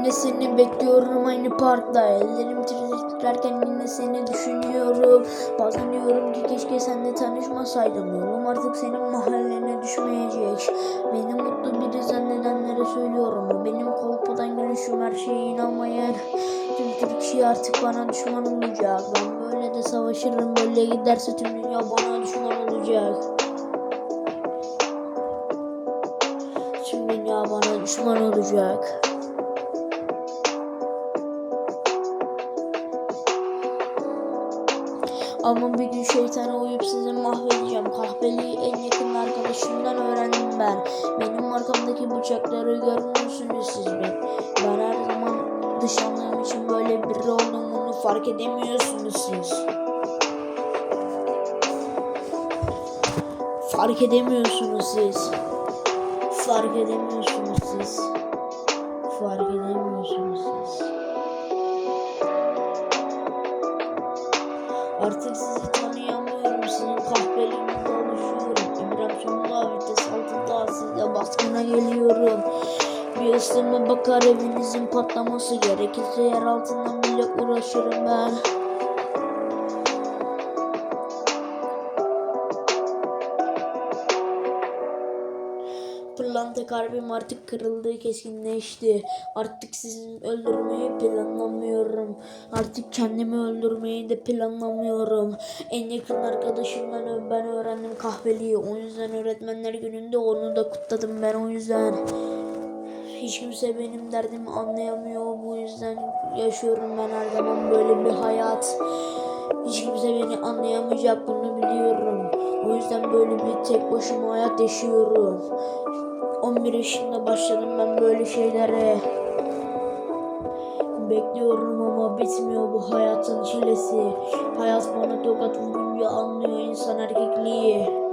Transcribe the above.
yine seni bekliyorum aynı parkta. Ellerim titrerken yine seni düşünüyorum. Bazen diyorum ki keşke seninle tanışmasaydım. Yolum artık senin mahallene düşmeyecek. Beni mutlu biri zannedenlere söylüyorum. Bu benim kolpadan gülüşüm her şeye inanmayan Tüm Türkiye artık bana düşman olacak. Ben böyle de savaşırım böyle giderse tüm dünya bana düşman olacak. Tüm dünya bana düşman olacak. Ama bir gün şeytana uyup sizi mahvedeceğim. Kahveliği en yakın arkadaşımdan öğrendim ben. Benim arkamdaki bıçakları görmüyorsunuz siz ben. Ben her zaman dışlandığım için böyle biri olduğumu fark edemiyorsunuz siz. Fark edemiyorsunuz siz. Fark edemiyorsunuz siz. Fark edemiyorsunuz siz. Artık sizi tanıyamıyorum. Sizin kahveliğinizde oluşuyorum. İbrahim sonunda vites altında size baskına geliyorum. Bir ıslıma bakar evinizin patlaması gerekirse yer altından bile uğraşırım ben. Pırlanta kalbim artık kırıldı, keskinleşti. Artık sizi öldürmeyi planlamıyorum. Artık kendimi öldürmeyi de planlamıyorum. En yakın arkadaşımdan ben öğrendim kahveliği. O yüzden öğretmenler gününde onu da kutladım ben o yüzden. Hiç kimse benim derdimi anlayamıyor. Bu yüzden yaşıyorum ben her zaman böyle bir hayat. Hiç kimse beni anlayamayacak bunu biliyorum. O yüzden böyle bir tek başıma hayat yaşıyorum. 11 yaşında başladım ben böyle şeylere. Bekliyorum ama bitmiyor bu hayatın çilesi. Hayat bana tokat vurunca anlıyor insan erkekliği.